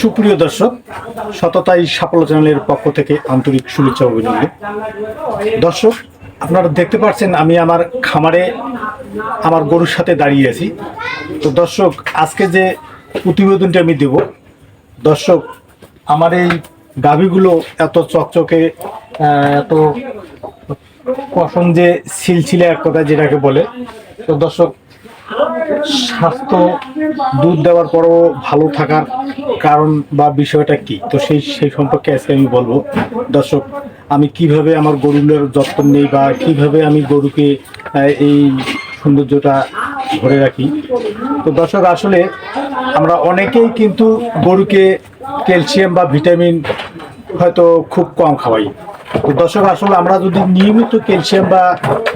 সুপ্রিয় দর্শক, সততাই সাফল্য চ্যানেলের পক্ষ থেকে আন্তরিক শুভেচ্ছা অভিনন্দন। দর্শক, আপনারা দেখতে পাচ্ছেন আমি আমার খামারে আমার গরুর সাথে দাঁড়িয়ে আছি। তো দর্শক, আজকে যে প্রতিবেদনটি আমি দেব, দর্শক, আমার এই গাভীগুলো এত চকচকে এত পশম যে সিলছিলে এক কথা যেটাকে বলে। তো দর্শক স্বাস্থ্য, দুধ দেওয়ার পরও ভালো থাকার কারণ বা বিষয়টা কি? তো সেই সেই সম্পর্কে আজকে আমি বলব। দর্শক, আমি কীভাবে আমার গরুগুলোর যত্ন নেই বা কীভাবে আমি গরুকে এই সৌন্দর্যটা ধরে রাখি? তো দর্শক, আসলে আমরা অনেকেই কিন্তু গরুকে ক্যালসিয়াম বা ভিটামিন হয়তো খুব কম খাওয়াই। তো দর্শক, আসলে আমরা যদি নিয়মিত ক্যালসিয়াম বা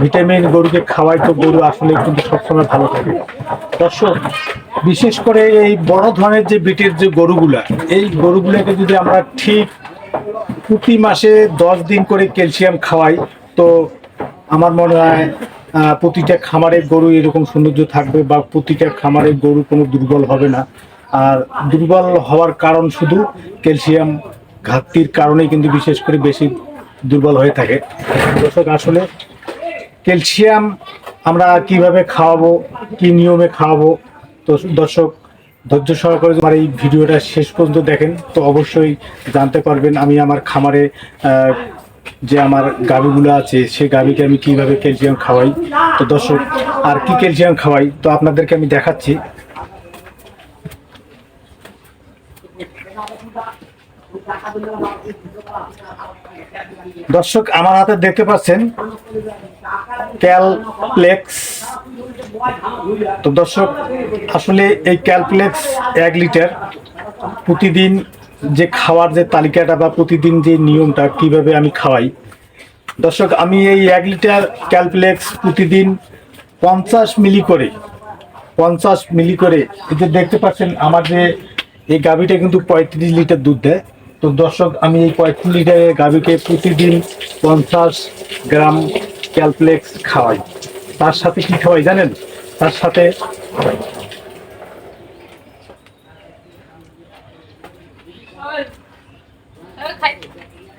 ভিটামিন গরুকে খাওয়াই, তো গরু আসলে কিন্তু সবসময় ভালো থাকে। দর্শক, বিশেষ করে এই বড় ধরনের যে বিটের যে গরুগুলা, এই গরুগুলোকে যদি আমরা ঠিক প্রতি মাসে দশ দিন করে ক্যালসিয়াম খাওয়াই, তো আমার মনে হয় প্রতিটা খামারের গরু এরকম সৌন্দর্য থাকবে বা প্রতিটা খামারের গরু কোনো দুর্বল হবে না। আর দুর্বল হওয়ার কারণ শুধু ক্যালসিয়াম ঘাটতির কারণেই কিন্তু বিশেষ করে বেশি দুর্বল হয়ে থাকে। দর্শক, আসলে ক্যালসিয়াম আমরা কীভাবে খাওয়াবো, কি নিয়মে খাওয়াবো, তো দর্শক, ধৈর্য সহকারে আমার এই ভিডিওটা শেষ পর্যন্ত দেখেন, তো অবশ্যই জানতে পারবেন আমি আমার খামারে যে আমার গাভিগুলো আছে, সেই গাভিকে আমি কীভাবে ক্যালসিয়াম খাওয়াই। তো দর্শক, আর কি ক্যালসিয়াম খাওয়াই, তো আপনাদেরকে আমি দেখাচ্ছি। দর্শক, আমার হাতে দেখতে পাচ্ছেন ক্যালপ্লেক্স। তো দর্শক, আসলে এই ক্যালপ্লেক্স এক লিটার। প্রতিদিন যে খাওয়ার যে তালিকাটা বা প্রতিদিন যে নিয়মটা কীভাবে আমি খাওয়াই। দর্শক, আমি এই এক লিটার ক্যালপ্লেক্স প্রতিদিন পঞ্চাশ মিলি করে, পঞ্চাশ মিলি করে, এই যে দেখতে পাচ্ছেন, আমার যে এই গাভিটা কিন্তু পঁয়ত্রিশ লিটার দুধ দেয়। তো দর্শক, আমি এই পঁয়ত্রিশ লিটারের গাভিকে প্রতিদিন পঞ্চাশ গ্রাম ক্যালপ্লেক্স খাওয়াই। তার সাথে কি খাওয়াই জানেন? তার সাথে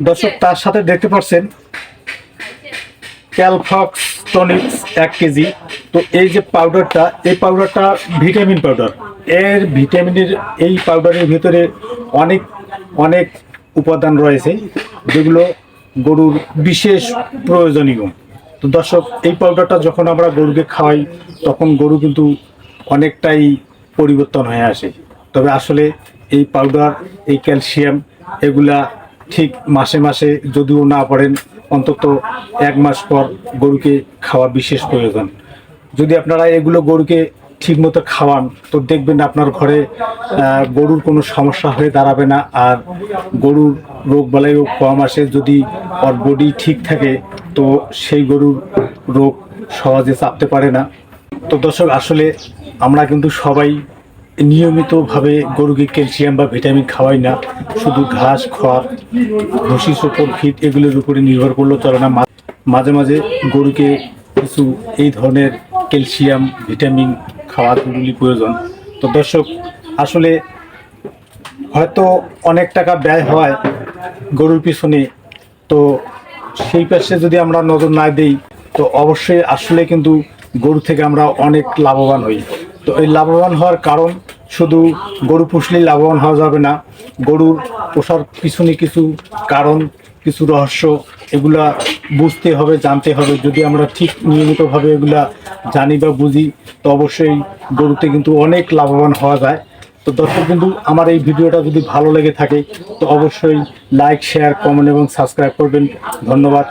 দর্শক, তার সাথে দেখতে পাচ্ছেন ক্যালফক্স টনিক্স এক কেজি। তো এই যে পাউডারটা, এই পাউডারটা ভিটামিন পাউডার। এর ভিটামিনের, এই পাউডারের ভিতরে অনেক অনেক উপাদান রয়েছে, যেগুলো গরুর বিশেষ প্রয়োজনীয়। তো দর্শক, এই পাউডারটা যখন আমরা গরুকে খাওয়াই, তখন গরু কিন্তু অনেকটাই পরিবর্তন হয়ে আসে। তবে আসলে এই পাউডার এই ক্যালসিয়াম এগুলা ঠিক মাসে মাসে যদিও না পড়েন অন্তত এক মাস পর গরুকে খাওয়া বিশেষ প্রয়োজন। যদি আপনারা এগুলো গরুকে ঠিকমতো খাওয়ান, তো দেখবেন আপনার ঘরে গরুর কোনো সমস্যা হয়ে দাঁড়াবে না, আর গরুর রোগ বালাইও কম আসে, যদি ওর বডি ঠিক থাকে, তো সেই গরুর রোগ সহজে চাপতে পারে না। তো দর্শক, আসলে আমরা কিন্তু সবাই নিয়মিতভাবে গরুকে ক্যালসিয়াম বা ভিটামিন খাওয়াই না, শুধু ঘাস খড় ভুসি, শোকর ফিট এগুলোর উপরে নির্ভর করলেও চলে না। মাঝে মাঝে গরুকে কিছু এই ধরনের ক্যালসিয়াম, ভিটামিন খাওয়াগুলি প্রয়োজন। তো দর্শক, আসলে হয়তো অনেক টাকা ব্যয় হয় গরুর পিছনে, তো সেই পাশে যদি আমরা নজর না দিই, তো অবশ্যই আসলে কিন্তু গরু থেকে আমরা অনেক লাভবান হই। তো এই লাভবান হওয়ার কারণ শুধু গরু পুষলেই লাভবান হওয়া যাবে না, গরুর পোষার পিছনে কিছু কারণ কিছু রহস্য এগুলা বুঝতে হবে, জানতে হবে। যদি আমরা ঠিক নিয়মিতভাবে এগুলা জানি বা বুঝি, তো অবশ্যই গরুতে কিন্তু অনেক লাভবান হওয়া যায়। তো দর্শক কিন্তু আমার এই ভিডিওটা যদি ভালো লেগে থাকে, তো অবশ্যই লাইক শেয়ার কমেন্ট এবং সাবস্ক্রাইব করবেন। ধন্যবাদ।